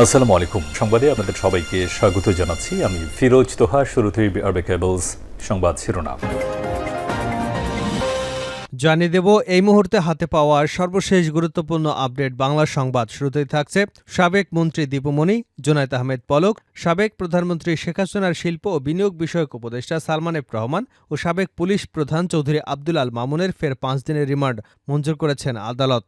আসসালামু আলাইকুম। সংবাদে আপনাদের সবাইকে স্বাগত জানাচ্ছি। আমি ফিরোজ তোহা, শুরুতেই আরবে কেবলস সংবাদ শিরোনাম। জানিয়ে দেব, এই মুহূর্তে হাতে পাওয়া সর্বশেষ গুরুত্বপূর্ণ আপডেট বাংলা সংবাদ শুরুতেই থাকছে। সাবেক মন্ত্রী দীপুমণি জোনায়েত আহমেদ পলক, সাবেক প্রধানমন্ত্রী শেখ হাসিনার শিল্প ও বিনিয়োগ বিষয়ক উপদেষ্টা সালমান এফ রহমান ও সাবেক পুলিশ প্রধান চৌধুরী আব্দুল আল মামুনের ফের পাঁচ দিনের রিমান্ড মঞ্জুর করেছেন আদালত।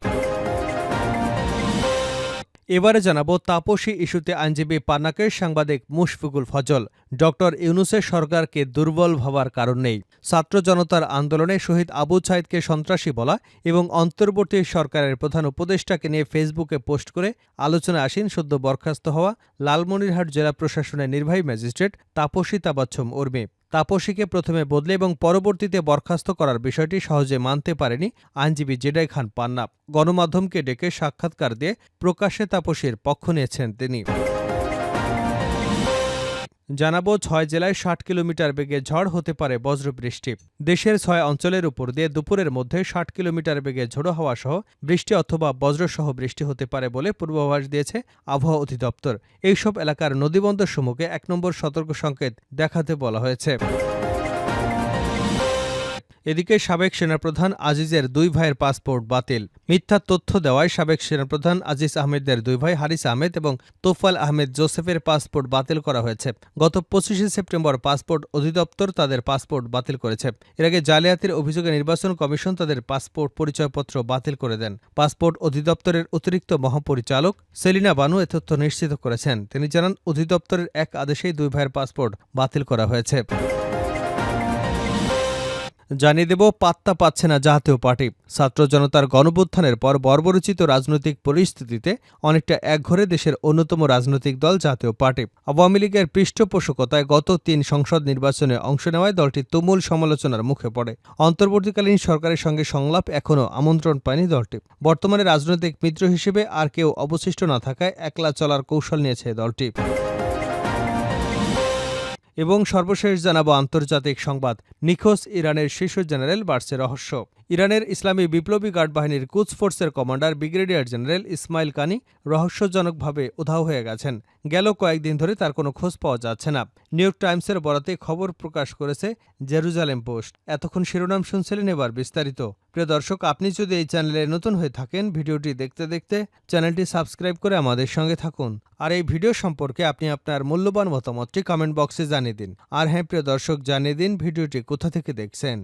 এবারে জানাব তাপসী ইস্যুতে আইনজীবী পান্নাকের সাংবাদিক মুশফিকুল ফজল। ডক্টর ইউনুসের সরকারকে দুর্বল ভাবার কারণ নেই। ছাত্র জনতার আন্দোলনে শহীদ আবু ছাইদকে সন্ত্রাসী বলা এবং অন্তর্বর্তী সরকারের প্রধান উপদেষ্টাকে নিয়ে ফেসবুকে পোস্ট করে আলোচনায় আসেন সদ্য বরখাস্ত হওয়া লালমনিরহাট জেলা প্রশাসনের নির্বাহী ম্যাজিস্ট্রেট তাপসী তাবাচ্ছম উর্মি। তাপসীকে প্রথমে বদলে এবং পরবর্তীতে বরখাস্ত করার বিষয়টি সহজে মানতে পারেনি আইনজীবী জেডাই খান পান্না। গণমাধ্যমকে ডেকে সাক্ষাৎকার দিয়ে প্রকাশ্যে তাপসীর পক্ষ নিয়েছেন তিনি। জানাব ছয় জেলায় ষাট কিলোমিটার বেগে ঝড় হতে পারে বজ্রবৃষ্টি। দেশের ছয় অঞ্চলের উপর দিয়ে দুপুরের মধ্যে ষাট কিলোমিটার বেগে ঝোড়ো হওয়া সহ বৃষ্টি অথবা বজ্রসহ বৃষ্টি হতে পারে বলে পূর্বাভাস দিয়েছে আবহাওয়া অধিদপ্তর। এইসব এলাকার নদীবন্দর সমূহকে এক নম্বর সতর্ক সংকেত দেখাতে বলা হয়েছে। এদিকে সাবেক সেনাপ্রধান আজিজের দুই ভাইয়ের পাসপোর্ট বাতিল। মিথ্যা তথ্য দেওয়ায় সাবেক সেনাপ্রধান আজিজ আহমেদের দুই ভাই হারিস আহমেদ এবং তোফাল আহমেদ জোসেফের পাসপোর্ট বাতিল করা হয়েছে। গত পঁচিশে সেপ্টেম্বর পাসপোর্ট অধিদপ্তর তাদের পাসপোর্ট বাতিল করেছে। এর আগে জালিয়াতির অভিযোগে নির্বাচন কমিশন তাদের পাসপোর্ট পরিচয়পত্র বাতিল করে দেন। পাসপোর্ট অধিদপ্তরের অতিরিক্ত মহাপরিচালক সেলিনা বানু এ তথ্য নিশ্চিত করেছেন। তিনি জানান, অধিদপ্তরের এক আদেশেই দুই ভাইয়ের পাসপোর্ট বাতিল করা হয়েছে। জানিয়ে দেব, পাত্তা পাচ্ছে না জাতীয় পার্টি। ছাত্র জনতার গণভ্যুত্থানের পর বর্বরচিত রাজনৈতিক পরিস্থিতিতে অনেকটা একঘরে দেশের অন্যতম রাজনৈতিক দল জাতীয় পার্টি। আওয়ামী লীগের পৃষ্ঠপোষকতায় গত তিন সংসদ নির্বাচনে অংশ নেওয়ায় দলটি তুমুল সমালোচনার মুখে পড়ে। অন্তর্বর্তীকালীন সরকারের সঙ্গে সংলাপ এখনও আমন্ত্রণ পায়নি দলটি। বর্তমানে রাজনৈতিক মিত্র হিসেবে আর কেউ অবশিষ্ট না থাকায় একলা চলার কৌশল নিয়েছে দলটি। এবং সর্বশেষ জানাব আন্তর্জাতিক সংবাদ। নিখোঁজ ইরানের শীর্ষ জেনারেল বাড়ছে রহস্য। ইরানের ইসলামী বিপ্লবী গার্ড বাহিনীর কুচ ফোর্সের কমান্ডার ব্রিগেডিয়ার জেনারেল ইসমাইল কানি রহস্যজনকভাবে উধাও হয়ে গেছেন। গেল কয়েকদিন ধরে তার কোনো খোঁজ পাওয়া যাচ্ছে না। নিউ ইয়র্ক টাইমসের বরাতে খবর প্রকাশ করেছে জেরুজালেম পোস্ট। এতক্ষণ শিরোনাম শুনছিলেন এবার বিস্তারিত। প্রিয় দর্শক, আপনি যদি এই চ্যানেলে নতুন হয়ে থাকেন, ভিডিওটি দেখতে দেখতে চ্যানেলটি সাবস্ক্রাইব করে আমাদের সঙ্গে থাকুন। আর এই ভিডিও সম্পর্কে আপনি আপনার মূল্যবান মতামতটি কমেন্ট বক্সে জানিয়ে দিন। আর হ্যাঁ প্রিয় দর্শক, জানিয়ে দিন ভিডিওটি কোথা থেকে দেখছেন।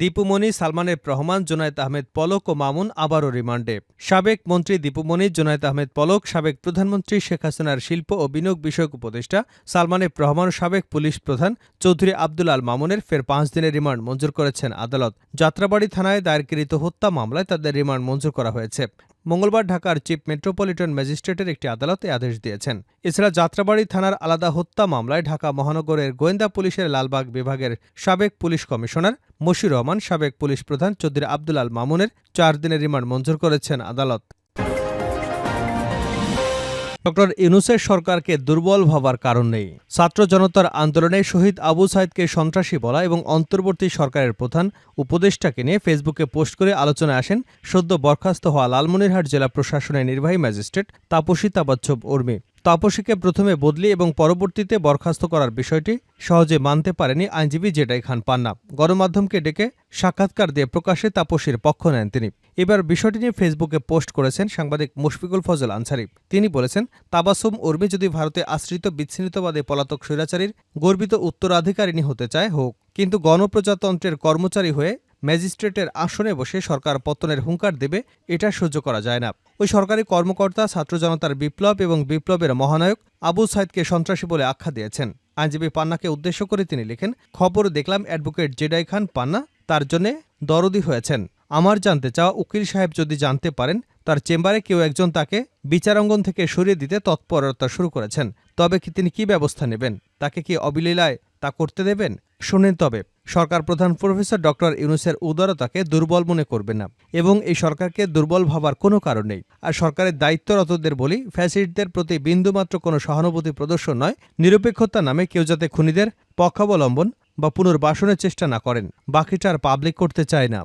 দীপুমণি, সালমানের রহমান জোনায়েত আহমেদ পলক ও মামুন আবারও রিমান্ডে। সাবেক মন্ত্রী দীপুমণি জোনায়েত আহমেদ পলক, সাবেক প্রধানমন্ত্রী শেখ হাসিনার শিল্প ও বিনিয়োগ বিষয়ক উপদেষ্টা, সালমানের রহমান সাবেক পুলিশ প্রধান চৌধুরী আব্দুল আল মামুনের ফের পাঁচ দিনের রিমান্ড মঞ্জুর করেছেন আদালত। যাত্রাবাড়ি থানায় দায়েরকৃত হত্যা মামলায় তাদের রিমান্ড মঞ্জুর করা হয়েছে। মঙ্গলবার ঢাকার চিফ মেট্রোপলিটন ম্যাজিস্ট্রেটের একটি আদালতে আদেশ দিয়েছেন। এছাড়া যাত্রাবাড়ি থানার আলাদা হত্যা মামলায় ঢাকা মহানগরের গোয়েন্দা পুলিশের লালবাগ বিভাগের সাবেক পুলিশ কমিশনার মশির রহমান, সাবেক পুলিশ প্রধান চৌধুরী আব্দুল আল মামুনের চার দিনের রিমান্ড মঞ্জুর করেছেন আদালত। ডক্টর ইউনুসের সরকারকে দুর্বল ভাবার কারণ নেই। ছাত্র জনতার আন্দোলনে শহীদ আবু সাইদকে সন্ত্রাসী বলা এবং অন্তর্বর্তী সরকারের প্রধান উপদেষ্টাকে নিয়ে ফেসবুকে পোস্ট করে আলোচনায় আসেন সদ্য বরখাস্ত হওয়া লালমনিরহাট জেলা প্রশাসনের নির্বাহী ম্যাজিস্ট্রেট তাপসী তাবাচ্ছব উর্মি। তাপসীকে প্রথমে বদলি এবং পরবর্তীতে বরখাস্ত করার বিষয়টি সহজে মানতে পারেনি আইনজীবী জেডাই খান পান্না। গণমাধ্যমকে ডেকে সাক্ষাৎকার দিয়ে প্রকাশ্যে তাপসীর পক্ষ নেন তিনি। এবার বিষয়টি নিয়ে ফেসবুকে পোস্ট করেছেন সাংবাদিক মুশফিকুল ফজল আনসারি। তিনি বলেছেন, তাবাসুম উর্মি যদি ভারতে আশ্রিত বিচ্ছিন্নতাবাদী পলাতক স্বৈরাচারীর গর্বিত উত্তরাধিকারিণী হতে চায়, হোক। কিন্তু গণপ্রজাতন্ত্রের কর্মচারী হয়ে ম্যাজিস্ট্রেটের আসনে বসে সরকার পতনের হুঙ্কার দেবে, এটা সহ্য করা যায় না। ওই সরকারি কর্মকর্তা, ছাত্র জনতার বিপ্লব এবং বিপ্লবের মহানায়ক আবু সাইদকে সন্ত্রাসী বলে আখ্যা দিয়েছেন। আইনজীবী পান্নাকে উদ্দেশ্য করে তিনি লেখেন, খবর দেখলাম অ্যাডভোকেট জেডাই খান পান্না তার জন্যে দরদি হয়েছেন। আমার জানতে চাওয়া উকিল সাহেব যদি জানতে পারেন, তার চেম্বারে কেউ একজন তাকে বিচারাঙ্গন থেকে সরিয়ে দিতে তৎপরতা শুরু করেছেন। তবে কি তিনি কি ব্যবস্থা নেবেন? তাকে কি অবিলীলায় তা করতে দেবেন? শোনেন তবে, সরকার প্রধান প্রফেসর ডক্টর ইউনুসের উদারতাকে দুর্বল মনে করবে না এবং এই সরকারকে দুর্বল ভাবার কোনো কারণ নেই। আর সরকারের দায়িত্বরতদের বলি, ফ্যাসিস্টদের প্রতি বিন্দুমাত্র কোনো সহানুভূতি প্রদর্শন নয়, নিরপেক্ষতা নামে কেউ যাতে খুনিদের পক্ষাবলম্বন বা পুনর্বাসনের চেষ্টা না করেন। বাকিটা আর পাবলিক করতে চায় না।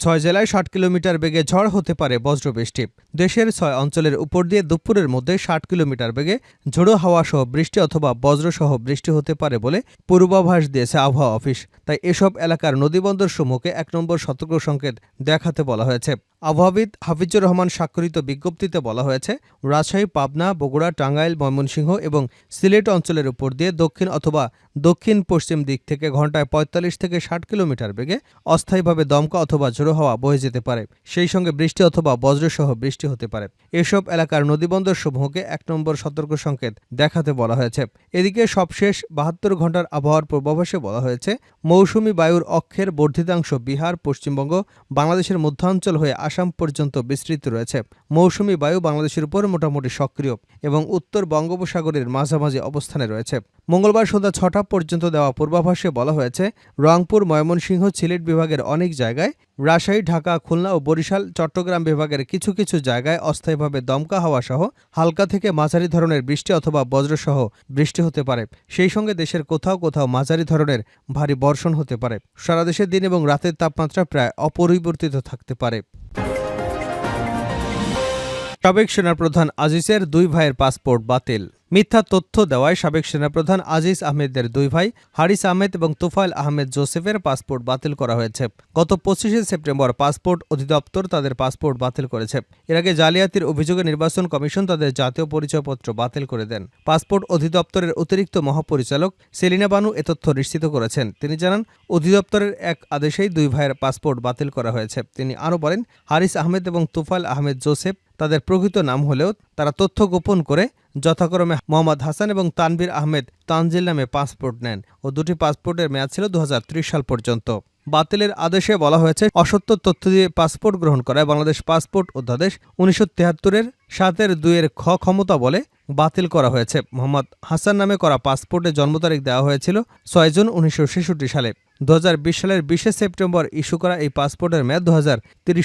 ছয় জেলায় ষাট কিলোমিটার বেগে ঝড় হতে পারে বজ্রবৃষ্টি। দেশের ছয় অঞ্চলের উপর দিয়ে দুপুরের মধ্যে ষাট কিলোমিটার বেগে ঝোড়ো হাওয়া সহ বৃষ্টি অথবা বজ্রসহ বৃষ্টি হতে পারে বলে পূর্বাভাস দিয়েছে আবহাওয়া অফিস। তাই এসব এলাকার নদীবন্দর সমূহকে এক নম্বর সতর্ক সংকেত দেখাতে বলা হয়েছে। আবহাওয়াবিদ হাফিজুর রহমান স্বাক্ষরিত বিজ্ঞপ্তিতে বলা হয়েছে, রাজশাহী, পাবনা, বগুড়া, টাঙ্গাইল, ময়মনসিংহ এবং সিলেট অঞ্চলের উপর দিয়ে দক্ষিণ অথবা দক্ষিণ পশ্চিম দিক থেকে ঘন্টায় পঁয়তাল্লিশ থেকে ষাট কিলোমিটার বেগে অস্থায়ীভাবে দমকা অথবা ঝোড়ো হাওয়া বয়ে যেতে পারে, সেই সঙ্গে বৃষ্টি অথবা বজ্রসহ বৃষ্টি হতে পারে। এসব এলাকার নদীবন্দর সমূহকে এক নম্বর সতর্ক সংকেত দেখাতে বলা হয়েছে। এদিকে সবশেষ বাহাত্তর ঘণ্টার আবহাওয়ার পূর্বাভাসে বলা হয়েছে, মৌসুমি বায়ুর অক্ষের বর্ধিতাংশ বিহার, পশ্চিমবঙ্গ, বাংলাদেশের মধ্যাঞ্চল হয়ে আসাম পর্যন্ত বিস্তৃত রয়েছে। মৌসুমি বায়ু বাংলাদেশের উপর মোটামুটি সক্রিয় এবং উত্তর বঙ্গোপসাগরের মাঝামাঝি অবস্থানে রয়েছে। মঙ্গলবার সন্ধ্যা ছটা পর্যন্ত দেওয়া পূর্বাভাসে বলা হয়েছে, রংপুর, ময়মনসিংহ, সিলেট বিভাগের অনেক জায়গায় রাজশাহী, ঢাকা, খুলনা ও বরিশাল, চট্টগ্রাম বিভাগের কিছু কিছু জায়গায় অস্থায়ীভাবে দমকা হাওয়া সহ হালকা থেকে মাঝারি ধরনের বৃষ্টি অথবা বজ্রসহ বৃষ্টি হতে পারে। সেই সঙ্গে দেশের কোথাও কোথাও মাঝারি ধরনের ভারী বর্ষণ হতে পারে। সারা দেশের দিন এবং রাতের তাপমাত্রা প্রায় অপরিবর্তিত থাকতে পারে। সাবেক সেনাপ্রধান আজিজের দুই ভাইয়ের পাসপোর্ট বাতিল। মিথ্যা তথ্য দেওয়ায় সাবেক সেনাপ্রধান আজিজ আহমেদের দুই ভাই, হারিস আহমেদ এবং তুফাইল আহমেদ জোসেফের পাসপোর্ট বাতিল করা হয়েছে। গত পঁচিশে সেপ্টেম্বর পাসপোর্ট অধিদপ্তর তাদের পাসপোর্ট বাতিল করেছে। এর আগে জালিয়াতির অভিযোগে নির্বাচন কমিশন তাদের জাতীয় পরিচয়পত্র বাতিল করে দেন। পাসপোর্ট অধিদপ্তরের অতিরিক্ত মহাপরিচালক সেলিনা বানু এ তথ্য নিশ্চিত করেছেন। তিনি জানান, অধিদপ্তরের এক আদেশেই দুই ভাইয়ের পাসপোর্ট বাতিল করা হয়েছে। তিনি আরও বলেন, হারিস আহমেদ এবং তুফাইল আহমেদ জোসেফ তাদের প্রকৃত নাম হলেও তারা তথ্য গোপন করে যথাক্রমে মোহাম্মদ হাসান এবং তানভীর আহমেদ তানজিল নামে পাসপোর্ট নেন ও দুটি পাসপোর্টের মেয়াদ ছিল দু হাজার ত্রিশ সাল পর্যন্ত। বাতিলের আদেশে বলা হয়েছে, অসত্য তথ্য দিয়ে পাসপোর্ট গ্রহণ করায় বাংলাদেশ পাসপোর্ট অধ্যাদেশ উনিশশো তেহাত্তরের সাতের দুইয়ের খ ক্ষমতা বলে বাতিল করা হয়েছে। মোহাম্মদ হাসান নামে করা পাসপোর্টে জন্ম তারিখ দেওয়া হয়েছিল ছয় জুন উনিশশো ছেষট্টি সালে। দু হাজার বিশ সালের বিশে সেপ্টেম্বর ইস্যু করা এই পাসপোর্টের মেয়াদ দু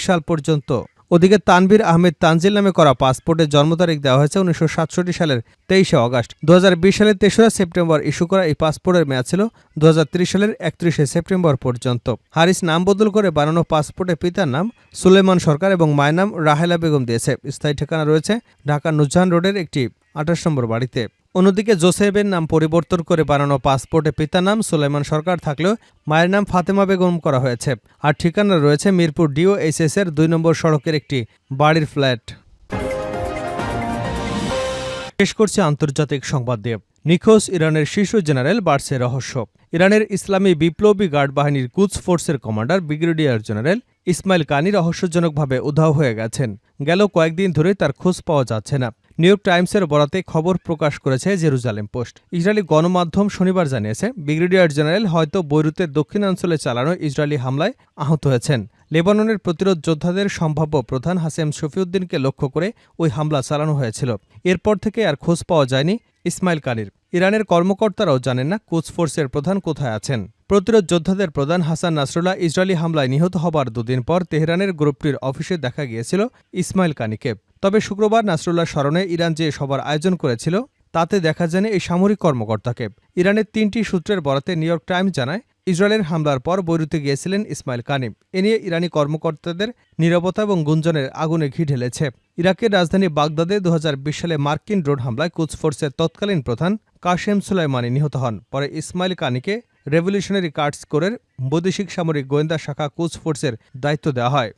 সাল পর্যন্ত। ওদিকে তানভীর আহমেদ তানজিল নামে করা পাসপোর্টের জন্ম তারিখ দেওয়া হয়েছে উনিশশো সাতষট্টি সালের তেইশে অগাস্ট। দু সালের তেসরা সেপ্টেম্বর ইস্যু করা এই পাসপোর্টের মেয়াদ ছিল দু হাজার ত্রিশ সালের একত্রিশে সেপ্টেম্বর পর্যন্ত। হারিস নাম বদল করে বানানো পাসপোর্টে পিতার নাম সুলেমান সরকার এবং মায়ের নাম রাহেলা বেগম দিয়েছে। স্থায়ী ঠিকানা রয়েছে ঢাকা নুজাহান রোডের একটি আঠাশ নম্বর বাড়িতে। অন্যদিকে জোসেফের নাম পরিবর্তন করে বানানো পাসপোর্টে পিতার নাম সুলাইমান সরকার থাকলেও মায়ের নাম ফাতেমা বেগম করা হয়েছে। আর ঠিকানা রয়েছে মিরপুর ডিও এইচএস এর দুই নম্বর সড়কের একটি বাড়ির ফ্ল্যাট। শেষ করছে আন্তর্জাতিক সংবাদ দিয়ে নিখোঁজ ইরানের শীর্ষ জেনারেল বাড়ছে রহস্য। ইরানের ইসলামী বিপ্লবী গার্ড বাহিনীর কুচ ফোর্সের কমান্ডার, ব্রিগেডিয়ার জেনারেল ইসমাইল কানি রহস্যজনকভাবে উধাও হয়ে গেছেন। গেল কয়েকদিন ধরে তার খোঁজ পাওয়া যাচ্ছে না। নিউ ইয়র্ক টাইমসের বরাতে খবর প্রকাশ করেছে জেরুজালেম পোস্ট। ইসরায়েলি গণমাধ্যম শনিবার জানিয়েছে, ব্রিগেডিয়ার জেনারেল হয়তো বৈরুতের দক্ষিণাঞ্চলে চালানো ইসরায়েলি হামলায় আহত হয়েছেন। লেবাননের প্রতিরোধ যোদ্ধাদের সম্ভাব্য প্রধান হাসেম শফিউদ্দিনকে লক্ষ্য করে ওই হামলা চালানো হয়েছিল। এরপর থেকে আর খোঁজ পাওয়া যায়নি ইসমাইল কানির। ইরানের কর্মকর্তারাও জানেন না কোচ ফোর্সের প্রধান কোথায় আছেন। প্রতিরোধ যোদ্ধাদের প্রধান হাসান নাসরুল্লাহ ইসরায়েলি হামলায় নিহত হবার দুদিন পর তেহরানের গ্রুপটির অফিসে দেখা গিয়েছিল ইসমাইল কানিকে। তবে শুক্রবার নাসরুল্লাহ স্মরণে ইরান যে সবার আয়োজন করেছিল, তাতে দেখা যায়নি এই সামরিক কর্মকর্তাকে। ইরানের তিনটি সূত্রের বরাতে নিউ ইয়র্ক টাইমস জানায়, ইসরায়েলের হামলার পর বৈরুতে গিয়েছিলেন ইসমাইল কানিম। এ নিয়ে ইরানি কর্মকর্তাদের নিরাপত্তা এবং গুঞ্জনের আগুনে ঘি ঢেলেছে। ইরাকের রাজধানী বাগদাদে দু হাজার বিশ সালে মার্কিন ড্রোন হামলায় কুচফোর্সের তৎকালীন প্রধান কাশেম সুলাইমানি নিহত হন। পরে ইসমাইল কানিকে রেভলিউশনারি কার্ডস কোরের বৈদেশিক সামরিক গোয়েন্দা শাখা কুচ ফোর্সের দায়িত্ব দেওয়া হয়।